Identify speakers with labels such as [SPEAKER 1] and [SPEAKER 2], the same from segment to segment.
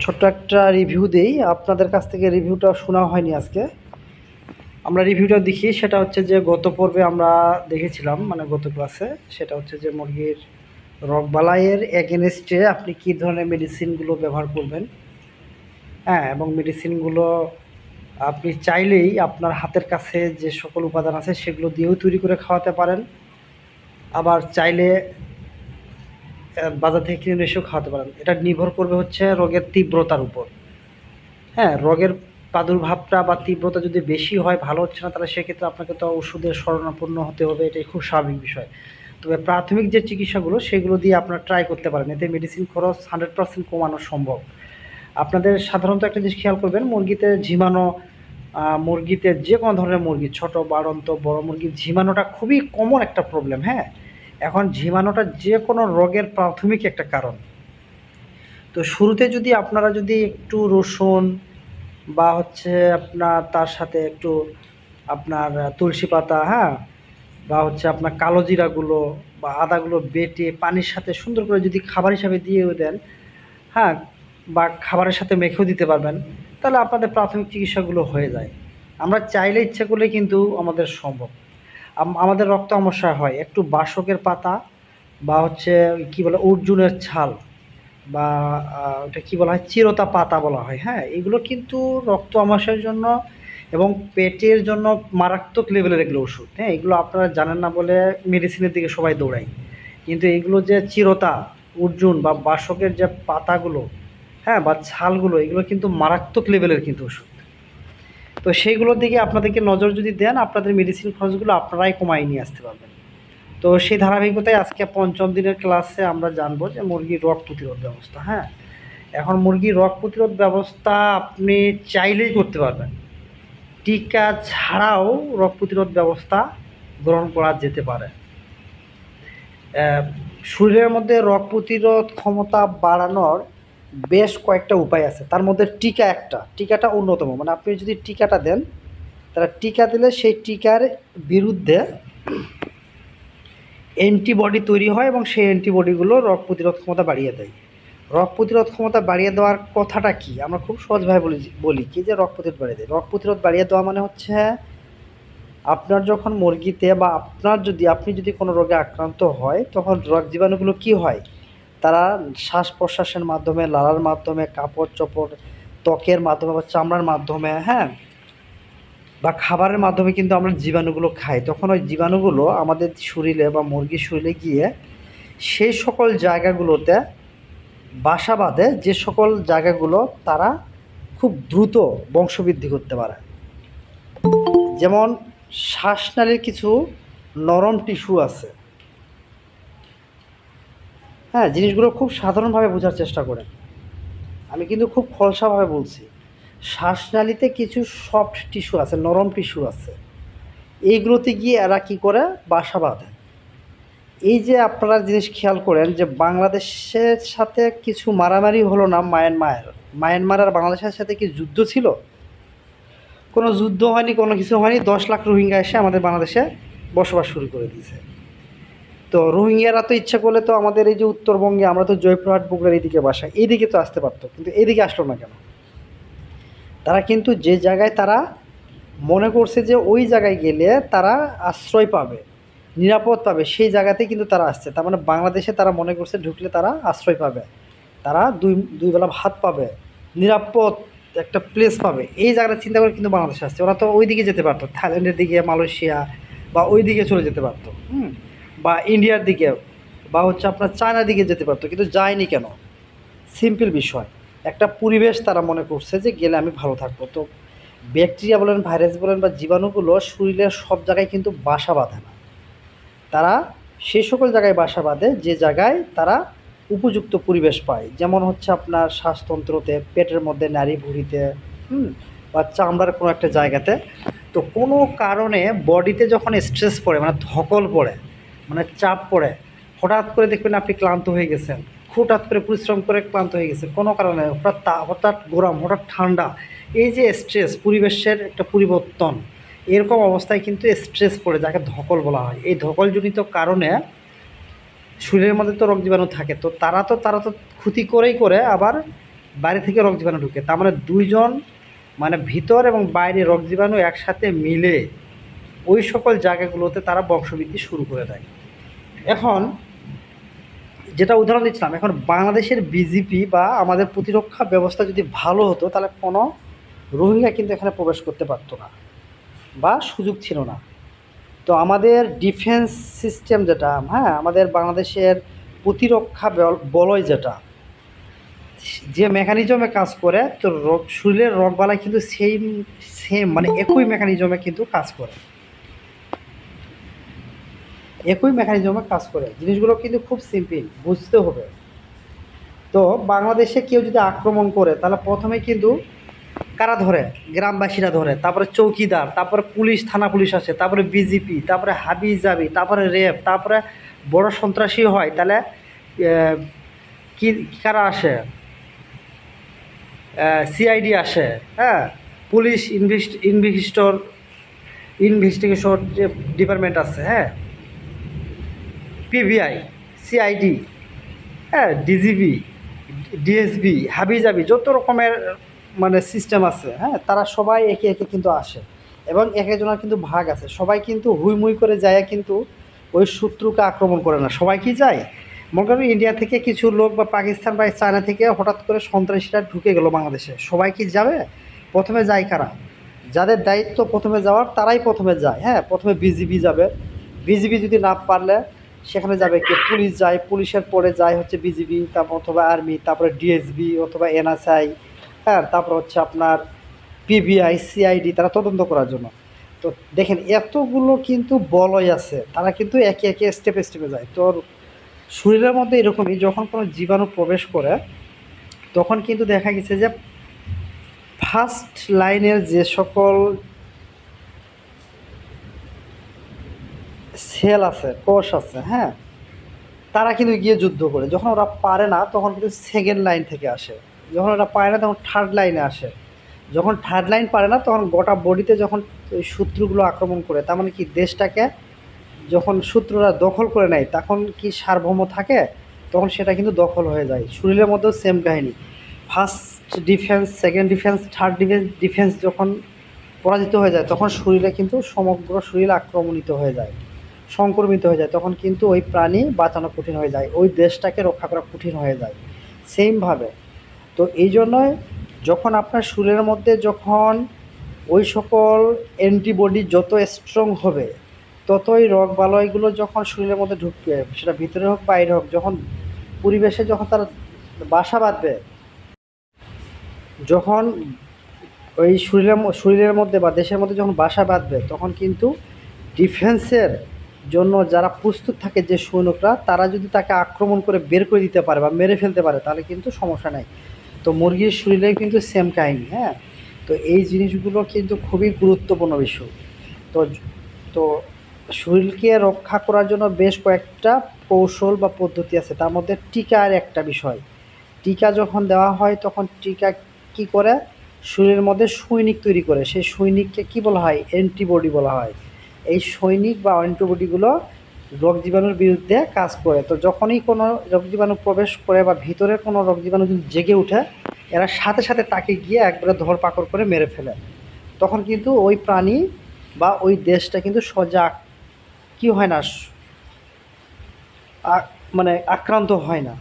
[SPEAKER 1] ছোট্ট একটা রিভিউ দেই। আপনাদের কাছ থেকে রিভিউটা শোনা হয়নি আজকে। আমরা রিভিউটা দেখি, সেটা হচ্ছে যে গত পর্বে আমরা দেখেছিলাম মানে গত ক্লাসে সেটা হচ্ছে যে মুরগির রগবালাইয়ের এগেনস্টে আপনি কী ধরনের মেডিসিনগুলো ব্যবহার করবেন? হ্যাঁ এবং মেডিসিনগুলো আপনি চাইলেই আপনার হাতের কাছে যে সকল উপাদান আছে, সেগুলো দিয়েও তৈরি করে খাওয়াতে পারেন। আবার চাইলে বাজার থেকে কিনে এসেও খাওয়াতে পারেন। এটা নির্ভর করবে হচ্ছে রোগের তীব্রতার উপর। হ্যাঁ রোগের প্রাদুর্ভাবটা বা তীব্রতা যদি বেশি হয়, ভালো হচ্ছে না, তাহলে সেক্ষেত্রে আপনাকে তো ওষুধের শরণাপন্ন হতে হবে, এটাই খুব স্বাভাবিক বিষয়। তবে প্রাথমিক যে চিকিৎসাগুলো, সেগুলো দিয়ে আপনারা ট্রাই করতে পারেন। এতে মেডিসিন খরচ হান্ড্রেড পার্সেন্ট কমানো সম্ভব। আপনাদের সাধারণত একটা জিনিস খেয়াল করবেন, মুরগিতে ঝিমানো মুরগিতে যে কোনো ধরনের মুরগি, ছোট, বাড়ন্ত, বড় মুরগি ঝিমানোটা খুবই কমন একটা প্রবলেম হ্যাঁ? এখন ঝিমানোটা যে কোনো রোগের প্রাথমিক একটা কারণ। তো শুরুতে যদি আপনারা যদি একটু রসুন বা হচ্ছে আপনার তার সাথে একটু আপনার তুলসী পাতা হ্যাঁ বা হচ্ছে আপনার কালো জিরাগুলো বা আদাগুলো বেটে পানির সাথে সুন্দর করে যদি খাবার হিসাবে দিয়েও দেন হ্যাঁ বা খাবারের সাথে মেখেও দিতে পারবেন, তাহলে আপনাদের প্রাথমিক চিকিৎসাগুলো হয়ে যায়। আমরা চাইলে ইচ্ছে করলে কিন্তু আমাদের সম্ভব। আমাদের রক্ত সমস্যা হয়। একটু বাসকের পাতা বা হচ্ছে কি বলে অর্জুনের ছাল বা ওটা কি বলা হয়? চিরতা পাতা বলা হয় হ্যাঁ? এগুলো কিন্তু রক্ত আমাশয়ের জন্য এবং পেটের জন্য মারাত্মক লেভেলের এগুলো ওষুধ হ্যাঁ? এগুলো আপনারা জানেন না বলে মেডিসিনের দিকে সবাই দৌড়ায়। কিন্তু এগুলো যে চিরতা, অর্জুন বা বাসকের যে পাতাগুলো হ্যাঁ? বা ছালগুলো, এগুলো কিন্তু মারাত্মক লেভেলের কিন্তু ওষুধ। তো সেইগুলোর দিকে আপনাদেরকে নজর যদি দেন, আপনাদের মেডিসিন খরচগুলো আপনারাই কমাই নিয়ে আসতে পারবেন। তো সেই ধারাবাহিকতায় আজকে পঞ্চম দিনের ক্লাসে আমরা জানব যে মুরগির রোগ প্রতিরোধ ব্যবস্থা হ্যাঁ? এখন মুরগির রোগ প্রতিরোধ ব্যবস্থা আপনি চাইলেই করতে পারবেন। টিকা ছাড়াও রোগ প্রতিরোধ ব্যবস্থা গ্রহণ করা যেতে পারে। শরীরের মধ্যে রোগ প্রতিরোধ ক্ষমতা বাড়ানোর বেশ কয়েকটা উপায় আছে। তার মধ্যে টিকা একটা। টিকাটা অন্যতম। মানে আপনি যদি টিকাটা দেন, তাহলে টিকা দিলে সেই টিকার বিরুদ্ধে অ্যান্টিবডি তৈরি হয় এবং সেই অ্যান্টিবডিগুলো রোগ প্রতিরোধ ক্ষমতা বাড়িয়ে দেয়। রোগ প্রতিরোধ ক্ষমতা বাড়িয়ে দেওয়ার কথাটা কি? আমরা খুব সহজভাবে বলি বলি কি যে রোগ প্রতিরোধ বাড়িয়ে দেয়। রোগ প্রতিরোধ বাড়িয়ে দেওয়া মানে হচ্ছে আপনার যখন মুরগিতে বা আপনার যদি, আপনি যদি কোনো রোগে আক্রান্ত হয়, তখন রোগ জীবাণুগুলো কি হয়? তারা শ্বাস প্রশ্বাসের মাধ্যমে, লালার মাধ্যমে, কাপড় চোপড়, ত্বকের মাধ্যমে বা চামড়ার মাধ্যমে হ্যাঁ বা খাবারের মাধ্যমে কিন্তু আমরা জীবাণুগুলো খাই। তখন ওই জীবাণুগুলো আমাদের শরীরে বা মুরগির শরীরে গিয়ে সেই সকল জায়গাগুলোতে, বাসা বাঁধে, যে সকল জায়গাগুলো তারা খুব দ্রুত বংশবৃদ্ধি করতে পারে। যেমন শ্বাসনালীর কিছু নরম টিস্যু আছে। হ্যাঁ জিনিসগুলো খুব সাধারণভাবে বোঝার চেষ্টা করেন আমি কিন্তু খুব খলসাভাবে বলছি। শ্বাসনালীতে কিছু সফট টিস্যু আছে, নরম টিস্যু আছে। এইগুলোতে গিয়ে এরা কী করে? বাসা বাঁধে। এই যে আপনারা জিনিস খেয়াল করেন যে বাংলাদেশের সাথে কিছু মারামারি হলো না মায়ানমার মায়ানমার আর বাংলাদেশের সাথে কি যুদ্ধ ছিল? কোনো যুদ্ধ হয়নি, কোনো কিছু হয়নি। দশ লাখ রোহিঙ্গা এসে আমাদের বাংলাদেশে বসবাস শুরু করে দিয়েছে। তো রোহিঙ্গারা তো ইচ্ছা করলে তো আমাদের এই যে উত্তরবঙ্গে আমরা তো জয়পুরহাট, বগুড়ার এইদিকে বাসা এইদিকে তো আসতে পারতো, কিন্তু এইদিকে আসলো না কেন? তারা কিন্তু যে জায়গায় তারা মনে করছে যে ওই জায়গায় গেলে তারা আশ্রয় পাবে, নিরাপদ পাবে, সেই জায়গাতে কিন্তু তারা আসছে। তার মানে বাংলাদেশে তারা মনে করছে ঢুকলে তারা আশ্রয় পাবে, তারা দুই দুই বেলা ভাত পাবে, নিরাপদ একটা প্লেস পাবে। এই জায়গাটা চিন্তা করে কিন্তু বাংলাদেশে আসছে। ওরা তো ওই দিকে যেতে পারতো, থাইল্যান্ডের দিকে, মালয়েশিয়া বা ওই দিকে চলে যেতে পারতো। হুম? বা ইন্ডিয়ার দিকে বা হচ্ছে আপনার চায়নার দিকে যেতে পারতো, কিন্তু যায়নি কেন? সিম্পল বিষয়। একটা পরিবেশ তারা মনে করছে যে গেলে আমি ভালো থাকব। তো ব্যাকটেরিয়া বলেন, ভাইরাস বলেন বা জীবাণুগুলো শরীরের সব জায়গায় কিন্তু বাসা বাঁধে না। তারা সেই সকল জায়গায় বাসা বাঁধে, যে জায়গায় তারা উপযুক্ত পরিবেশ পায়। যেমন হচ্ছে আপনার শ্বাসতন্ত্রতে, পেটের মধ্যে নারী ভুঁড়িতে, হুম, বা চামড়ার কোনো একটা জায়গাতে। তো কোনো কারণে বডিতে যখন স্ট্রেস পড়ে মানে ধকল পড়ে মানে চাপ পড়ে। হঠাৎ করে দেখবেন আপনি ক্লান্ত হয়ে গেছেন। হঠাৎ করে পরিশ্রম করে ক্লান্ত হয়ে গেছে কোনো কারণে হঠাৎ তা, হঠাৎ গরম, হঠাৎ ঠান্ডা। এই যে স্ট্রেস পরিবেশের একটা পরিবর্তন, এরকম অবস্থায় কিন্তু স্ট্রেস পড়ে, যাকে ধকল বলা হয়। এই ধকলজনিত কারণে শরীরের মধ্যে তো রোগ জীবাণু থাকে। তো তারা তো তারা তো ক্ষতি করেই করে, আবার বাইরে থেকে রোগ জীবাণু ঢুকে। তার মানে দুইজন মানে ভিতর এবং বাইরে রোগ জীবাণু একসাথে মিলে ওই সকল জায়গাগুলোতে তারা বংশবৃদ্ধি শুরু করে দেয়। এখন যেটা উদাহরণ দিচ্ছিলাম, এখন বাংলাদেশের বিজেপি বা আমাদের প্রতিরক্ষা ব্যবস্থা যদি ভালো হতো, তাহলে কোনো রোহিঙ্গা কিন্তু এখানে প্রবেশ করতে পারতো না বা সুযোগ ছিল না। তো আমাদের ডিফেন্স সিস্টেম যেটা হ্যাঁ আমাদের বাংলাদেশের প্রতিরক্ষা বল- বলয় যেটা, যে মেকানিজমে কাজ করে, তো শরীরের রোগবালাই কিন্তু সেম সেম মানে একই মেকানিজমে কিন্তু কাজ করে। একই মেকানিজমে কাজ করে। জিনিসগুলো কিন্তু খুব সিম্পল বুঝতে হবে। তো বাংলাদেশে কেউ যদি আক্রমণ করে, তাহলে প্রথমে কিন্তু কারা ধরে? গ্রামবাসীরা ধরে। তারপরে চৌকিদার, তারপরে পুলিশ, থানা পুলিশ আসে তারপরে বিজেপি তারপরে হাবি জাবি তারপরে রেপ তারপরে বড় সন্ত্রাসী হয়, তাহলে কি, কারা আসে? সিআইডি আসে হ্যাঁ? Police invest, investor, investigation department আছে হ্যাঁ? পিবিআই সিআইডি হ্যাঁ ডিজিবি ডিএসবি হাবিজাবি, যত রকমের মানে সিস্টেম আছে হ্যাঁ তারা সবাই একে একে কিন্তু আসে। এবং এক একজনের কিন্তু ভাগ আছে। সবাই কিন্তু হুইমুই করে যায়, কিন্তু ওই শত্রুকে আক্রমণ করে না। সবাই কি যায়? মনে করেন ইন্ডিয়া থেকে কিছু লোক বা পাকিস্তান বা চায়না থেকে হঠাৎ করে সন্ত্রাসীরা ঢুকে গেল বাংলাদেশে। সবাই কি যাবে? প্রথমে যায় কারা? যাদের দায়িত্ব প্রথমে যাওয়ার, তারাই প্রথমে যায়। হ্যাঁ প্রথমে বিজিবি যাবে। বিজিবি যদি না পারলে সেখানে যাবে কি? পুলিশ যায়, পুলিশের পরে যায় হচ্ছে বিজিবি তারপর অথবা আর্মি তারপরে ডিএসবি অথবা এনএসআই হ্যাঁ তারপর হচ্ছে আপনার পিবিআই সিআইডি তারা তদন্ত করার জন্য। তো দেখেন, এতগুলো কিন্তু বলয় আছে, তারা কিন্তু একে একে স্টেপে স্টেপে যায়। তো শরীরের মধ্যে এরকমই, যখন কোনো জীবাণু প্রবেশ করে, তখন কিন্তু দেখা গেছে যে ফার্স্ট লাইনের যে সকল সেল আছে, কোষ আছে হ্যাঁ? তারা কিন্তু গিয়ে যুদ্ধ করে। যখন ওরা পারে না, তখন কিন্তু সেকেন্ড লাইন থেকে আসে। যখন ওরা পারে না, তখন থার্ড লাইনে আসে। যখন থার্ড লাইন পারে না, তখন গোটা বডিতে যখন ওই শত্রুগুলো আক্রমণ করে, তার মানে কি দেশটাকে যখন শত্রুরা দখল করে নেয়, তখন কি সার্বভৌম থাকে? তখন সেটা কিন্তু দখল হয়ে যায়। শরীরের মধ্যেও সেম কাহিনী। First defence second defence third defence defence যখন পরাজিত হয়ে যায়, তখন শরীরে কিন্তু সমগ্র শরীর আক্রমণিত হয়ে যায়। সংক্রমিত হয়ে যায়, তখন কিন্তু ওই প্রাণী বাঁচানো কঠিন হয়ে যায়, ওই দেশটাকে রক্ষা করা কঠিন হয়ে যায়। সেমভাবে তো এই জন্যই যখন আপনার শরীরের মধ্যে যখন ওই সকল অ্যান্টিবডি যত স্ট্রং হবে, ততই রোগ বালয়গুলো যখন শরীরের মধ্যে ঢুকবে, সেটা ভিতরে হোক, বাইরে হোক, যখন পরিবেশে যখন তারা বাসা বাঁধবে, যখন ওই শরীরের শরীরের মধ্যে বা দেশের মধ্যে যখন বাসা বাঁধবে, তখন কিন্তু ডিফেন্সের জন্য যারা প্রস্তুত থাকে যে সৈনিকরা, তারা যদি তাকে আক্রমণ করে বের করে দিতে পারে বা মেরে ফেলতে পারে, তাহলে কিন্তু সমস্যা নেই। তো মুরগির শরীরে কিন্তু সেম কাহিনী হ্যাঁ? তো এই জিনিসগুলো কিন্তু খুবই গুরুত্বপূর্ণ বিষয়। তো তো শরীরকে রক্ষা করার জন্য বেশ কয়েকটা কৌশল বা পদ্ধতি আছে। তার মধ্যে টিকার একটা বিষয়। টিকা যখন দেওয়া হয়, তখন টিকা কি করে? শরীরের মধ্যে সৈনিক তৈরি করে। সেই সৈনিককে কি বলা হয়? অ্যান্টিবডি বলা হয়। এই সৈনিক বা অ্যান্টিবডিগুলো রোগ জীবাণুর বিরুদ্ধে কাজ করে। তো যখনই কোনো রোগ জীবাণু প্রবেশ করে বা ভিতরে কোনো রোগ জীবাণু যদি জেগে ওঠে, এরা সাথে সাথে তাকে গিয়ে একবারে ধরপাকড় করে মেরে ফেলে। তখন কিন্তু ওই প্রাণী বা ওই দেশটা কিন্তু সজাগ, কি হয় না মানে আক্রান্ত হয় না।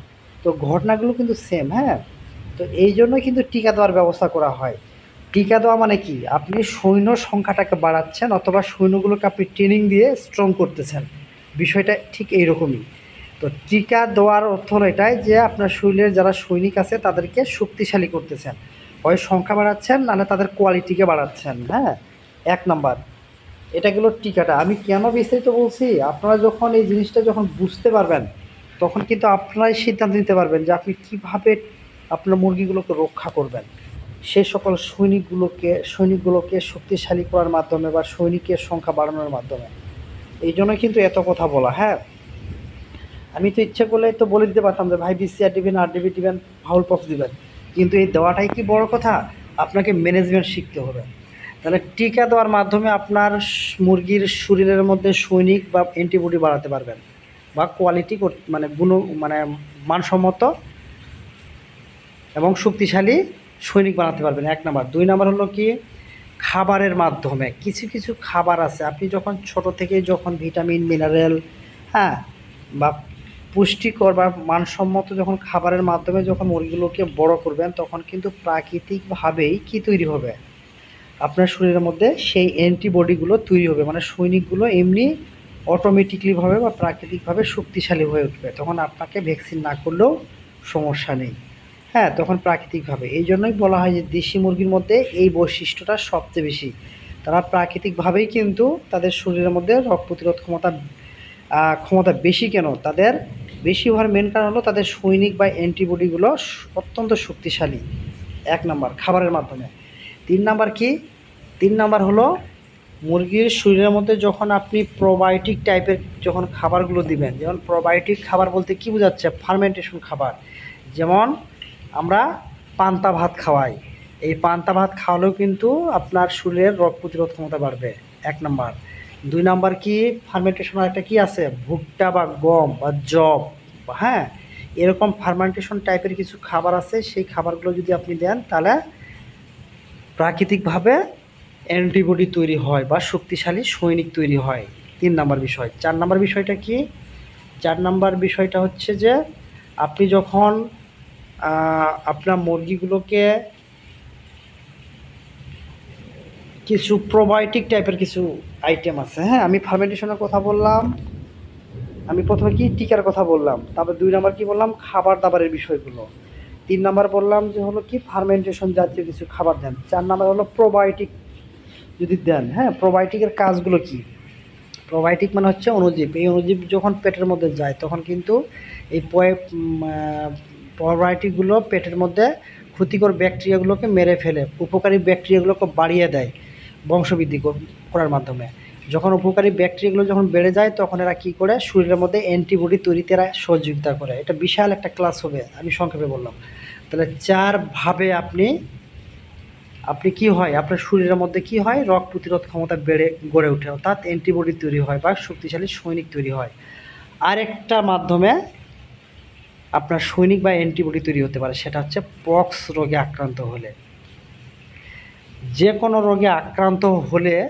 [SPEAKER 1] তো ঘটনাগুলো কিন্তু সেম হ্যাঁ? তো এই জন্য কিন্তু টিকা দেওয়ার ব্যবস্থা করা হয়। টিকা দেওয়া মানে কি? আপনি সৈন্য সংখ্যাটাকে বাড়াচ্ছেন অথবা সৈন্যগুলোকে আপনি ট্রেনিং দিয়ে স্ট্রং করতেছেন। বিষয়টা ঠিক এইরকমই। তো টিকা দেওয়ার অর্থ হলো এটাই যে আপনার শরীরের যারা সৈনিক আছে তাদেরকে শক্তিশালী করতেছেন। হয় সংখ্যা বাড়াচ্ছেন, নাহলে তাদের কোয়ালিটিকে বাড়াচ্ছেন হ্যাঁ? এক নাম্বার। এটা গেলো টিকাটা। আমি কেন বিস্তারিত বলছি? আপনারা যখন এই জিনিসটা যখন বুঝতে পারবেন, তখন কিন্তু আপনারাই সিদ্ধান্ত নিতে পারবেন যে আপনি কীভাবে আপনার মুরগিগুলোকে রক্ষা করবেন। সেই সকল সৈনিকগুলোকে সৈনিকগুলোকে শক্তিশালী করার মাধ্যমে বা সৈনিকের সংখ্যা বাড়ানোর মাধ্যমে। এই জন্য কিন্তু এত কথা বলা হ্যাঁ? আমি তো ইচ্ছে করলে তো বলে দিতে পারতাম যে, ভাই বিসিআর দিবেন আর ডিবি দিবেন ফাউল পক্স দিবেন। কিন্তু এই দেওয়াটাই কি বড় কথা? আপনাকে ম্যানেজমেন্ট শিখতে হবে। তাহলে টিকা দেওয়ার মাধ্যমে আপনার মুরগির শরীরের মধ্যে সৈনিক বা অ্যান্টিবডি বাড়াতে পারবেন বা কোয়ালিটি মানে গুণ মানে মানসম্মত এবং শক্তিশালী সৈনিক বানাতে পারবেন, এক নাম্বার। দুই নাম্বার হলো কি? খাবারের মাধ্যমে। কিছু কিছু খাবার আছে। আপনি যখন ছোট থেকে যখন ভিটামিন, মিনারেল হ্যাঁ বা পুষ্টিকর বা মানসম্মত যখন খাবারের মাধ্যমে যখন মুরগিগুলোকে বড় করবেন, তখন কিন্তু প্রাকৃতিকভাবেই কি তৈরি হবে? আপনার শরীরের মধ্যে সেই অ্যান্টিবডিগুলো তৈরি হবে। মানে সৈনিকগুলো এমনি অটোমেটিকলিভাবে বা প্রাকৃতিকভাবে শক্তিশালী হয়ে উঠবে। তখন আপনাকে ভ্যাকসিন না করলেও সমস্যা নেই। হ্যাঁ তখন প্রাকৃতিকভাবে। এই জন্যই বলা হয় যে দেশি মুরগির মধ্যে এই বৈশিষ্ট্যটা সবচেয়ে বেশি। তারা প্রাকৃতিকভাবেই কিন্তু তাদের শরীরের মধ্যে রোগ প্রতিরোধ ক্ষমতা ক্ষমতা বেশি কেন? তাদের বেশি হওয়ার মেন কারণ হলো তাদের সৈনিক বা অ্যান্টিবডিগুলো অত্যন্ত শক্তিশালী। এক নাম্বার, খাবারের মাধ্যমে। তিন নাম্বার কি? তিন নাম্বার হলো মুরগির শরীরের মধ্যে যখন আপনি প্রোবায়োটিক টাইপের যখন খাবারগুলো দিবেন, যেমন প্রোবায়োটিক খাবার বলতে কি বোঝাচ্ছে? ফার্মেন্টেশন খাবার। যেমন আমরা পান্তা ভাত খাওয়াই। এই পান্তা ভাত খাওয়ালেও কিন্তু আপনার শরীরের রোগ প্রতিরোধ ক্ষমতা বাড়বে। এক নাম্বার। দুই নাম্বার কি? ফার্মেন্টেশন একটা কি আছে? ভুট্টা বা গম বা জব হ্যাঁ? এরকম ফার্মেন্টেশন টাইপের কিছু খাবার আছে, সেই খাবারগুলো যদি আপনি দেন, তাহলে প্রাকৃতিকভাবে অ্যান্টিবডি তৈরি হয় বা শক্তিশালী সৈনিক তৈরি হয়। তিন নাম্বার বিষয়। চার নাম্বার বিষয়টা কি? চার নাম্বার বিষয়টা হচ্ছে যে, আপনি যখন আপনার মুরগিগুলোকে কিছু প্রোবায়োটিক টাইপের কিছু আইটেম আছে হ্যাঁ? আমি ফার্মেন্টেশনের কথা বললাম। আমি প্রথমে কি টিকার কথা বললাম, তারপর দুই নাম্বার কি বললাম? খাবার দাবারের বিষয়গুলো। তিন নাম্বার বললাম যে হলো কি ফার্মেন্টেশন জাতীয় কিছু খাবার দেন। চার নাম্বার হলো প্রোবায়োটিক যদি দেন হ্যাঁ? প্রোবায়োটিকের কাজগুলো কি? প্রোবায়োটিক মানে হচ্ছে অনুজীব এই অনুজীব যখন পেটের মধ্যে যায়, তখন কিন্তু এই প্রোবায়োটিকগুলো পেটের মধ্যে ক্ষতিকর ব্যাকটেরিয়াগুলোকে মেরে ফেলে, উপকারী ব্যাকটেরিয়াগুলোকে বাড়িয়ে দেয় বংশবৃদ্ধি করার মাধ্যমে। যখন উপকারী ব্যাকটেরিয়াগুলো যখন বেড়ে যায়, তখন এরা কী করে? শরীরের মধ্যে অ্যান্টিবডি তৈরিতে এরা সহযোগিতা করে। এটা বিশাল একটা ক্লাস হবে, আমি সংক্ষেপে বললাম। তাহলে চারভাবে আপনি আপনি কি হয়? আপনার শরীরের মধ্যে কি হয়? রোগ প্রতিরোধ ক্ষমতা বেড়ে, গড়ে ওঠে। অর্থাৎ অ্যান্টিবডি তৈরি হয় বা শক্তিশালী সৈনিক তৈরি হয়। আরেকটা মাধ্যমে আপনার সৈনিক বা অ্যান্টিবডি তৈরি হতে পারে, সেটা হচ্ছে পক্স রোগে আক্রান্ত হলে। যে কোনো রোগে আক্রান্ত হলে,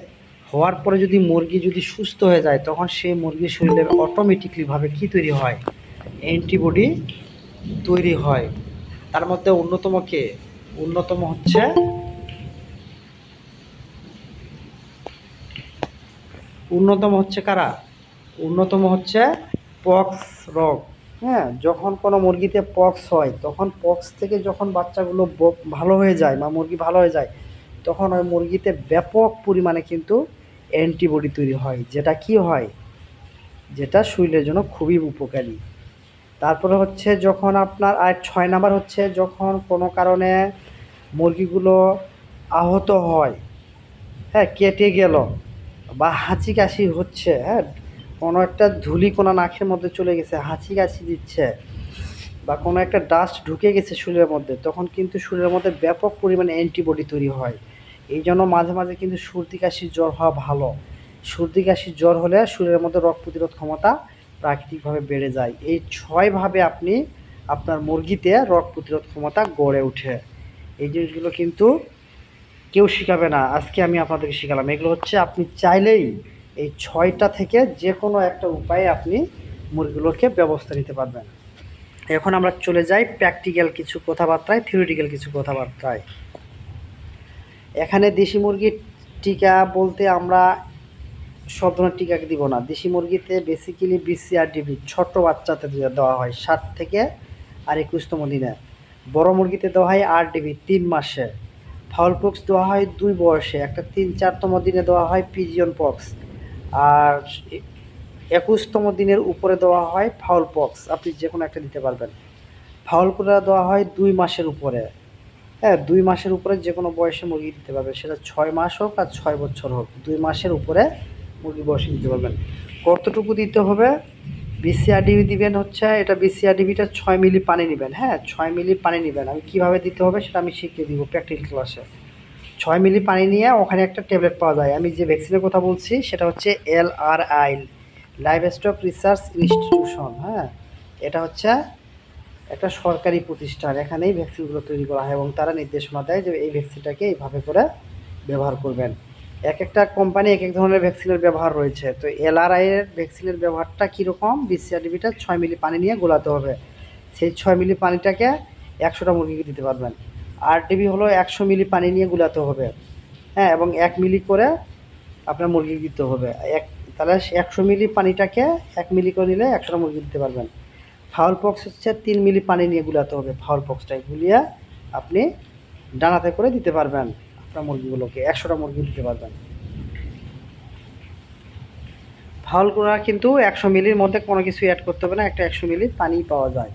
[SPEAKER 1] হওয়ার পরে যদি মুরগি যদি সুস্থ হয়ে যায়, তখন সেই মুরগির শরীরে অটোমেটিকলিভাবে কি তৈরি হয়? অ্যান্টিবডি তৈরি হয়। তার মধ্যে অন্যতম কে? অন্যতম হচ্ছে অন্যতম হচ্ছে কারা? অন্যতম হচ্ছে পক্স রোগ। হ্যাঁ যখন কোনো মুরগিতে পক্স হয়, তখন পক্স থেকে যখন বাচ্চাগুলো ভালো হয়ে যায় বা মুরগি ভালো হয়ে যায়, তখন ওই মুরগিতে ব্যাপক পরিমাণে কিন্তু অ্যান্টিবডি তৈরি হয়, যেটা কি হয়? যেটা শরীরের জন্য খুবই উপকারী। তারপরে হচ্ছে যখন আপনার আর ছয় নাম্বার হচ্ছে যখন কোনো কারণে মুরগিগুলো আহত হয় হ্যাঁ কেটে গেল বা হাঁচি কাশি হচ্ছে হ্যাঁ কোনো একটা ধুলি কোনো নাকের মধ্যে চলে গেছে, হাঁচি কাশি দিচ্ছে, বা কোনো একটা ডাস্ট ঢুকে গেছে শরীরের মধ্যে, তখন কিন্তু শরীরের মধ্যে ব্যাপক পরিমাণে অ্যান্টিবডি তৈরি হয়। এই জন্য মাঝে মাঝে কিন্তু সর্দি কাশির জ্বর হওয়া ভালো। সর্দি কাশির জ্বর হলে শরীরের মধ্যে রোগ প্রতিরোধ ক্ষমতা প্রাকৃতিকভাবে বেড়ে যায়। এই ছয়ভাবে আপনি আপনার মুরগিতে রোগ প্রতিরোধ ক্ষমতা গড়ে ওঠে। এই জিনিসগুলো কিন্তু কেউ শেখাবে না। আজকে আমি আপনাদেরকে শেখালাম। এগুলো হচ্ছে আপনি চাইলেই এই ছয়টা থেকে যে কোনো একটা উপায়ে আপনি মুরগিগুলোকে ব্যবস্থা নিতে পারবেন। এখন আমরা চলে যাই প্র্যাকটিক্যাল কিছু কথাবার্তায় থিওরিটিক্যাল কিছু কথাবার্তায়। এখানে দেশি মুরগির টিকা বলতে আমরা সব ধরনের টিকা দিব না। দেশি মুরগিতে বেসিক্যালি বিসিআর ডিবি ছোট বাচ্চাতে দেওয়া হয় সাত থেকে আর একুশতম দিনে। বড় মুরগিতে দেওয়া হয় আট ডিবি তিন মাসে। ফাউল পক্স দেওয়া হয় দুই বয়সে। একটা তিন চারতম দিনে দেওয়া হয় পিজিয়ন পক্স আর একুশতম দিনের উপরে দেওয়া হয় ফাউল পক্স আপনি যে কোনো একটা দিতে পারবেন। ফাউল করে দেওয়া হয় দুই মাসের উপরে। হ্যাঁ দুই মাসের উপরে যে কোনো বয়সে মুরগি দিতে পারবে সেটা ছয় মাস হোক আর ছয় বছর হোক। দুই মাসের উপরে মুরগি বয়সে দিতে পারবেন। কতটুকু দিতে হবে? বিসিআরডিবি দিবেন হচ্ছে, এটা বিসিআরডিবিটা ছয় মিলি পানি নেবেন। হ্যাঁ ছয় মিলি পানি নেবেন। আমি কীভাবে দিতে হবে সেটা আমি শিখিয়ে দিব প্র্যাকটিক্যাল ক্লাসে ছয় মিলি পানি নিয়ে ওখানে একটা ট্যাবলেট পাওয়া যায়। আমি যে ভ্যাকসিনের কথা বলছি, সেটা হচ্ছে L R I livestock research institution হ্যাঁ? এটা হচ্ছে একটা সরকারি প্রতিষ্ঠান, এখানেই ভ্যাকসিনগুলো তৈরি করা হয় এবং তারা নির্দেশনা দেয় যে এই ভ্যাকসিনটাকে এইভাবে করে ব্যবহার করবেন। এক একটা কোম্পানি এক এক ধরনের ভ্যাকসিনের ব্যবহার রয়েছে। তো এলআরআই এর ভ্যাকসিনের ব্যবহারটা কীরকম? বিসিআরডিবিটা ছয় মিলি পানি নিয়ে গোলাতে হবে। সেই ছয় মিলি পানিটাকে একশোটা মুরগিকে দিতে পারবেন। আর ডিবি হলো একশো মিলি পানি নিয়ে গুলাতে হবে। হ্যাঁ এবং এক মিলি করে আপনার মুরগি দিতে হবে। এক তাহলে একশো মিলি পানিটাকে এক মিলি করে নিলে একশোটা মুরগি দিতে পারবেন। ফাউল পক্স হচ্ছে তিন মিলি পানি নিয়ে গুলাতে হবে। ফাউল পক্সটাই গুলিয়ে আপনি ডানাতে করে দিতে পারবেন আপনার মুরগিগুলোকে। একশোটা মুরগি দিতে পারবেন। ফাউল করা কিন্তু একশো মিলির মধ্যে কোনো কিছু অ্যাড করতে হবে না। একটা একশো মিলি পানি পাওয়া যায়।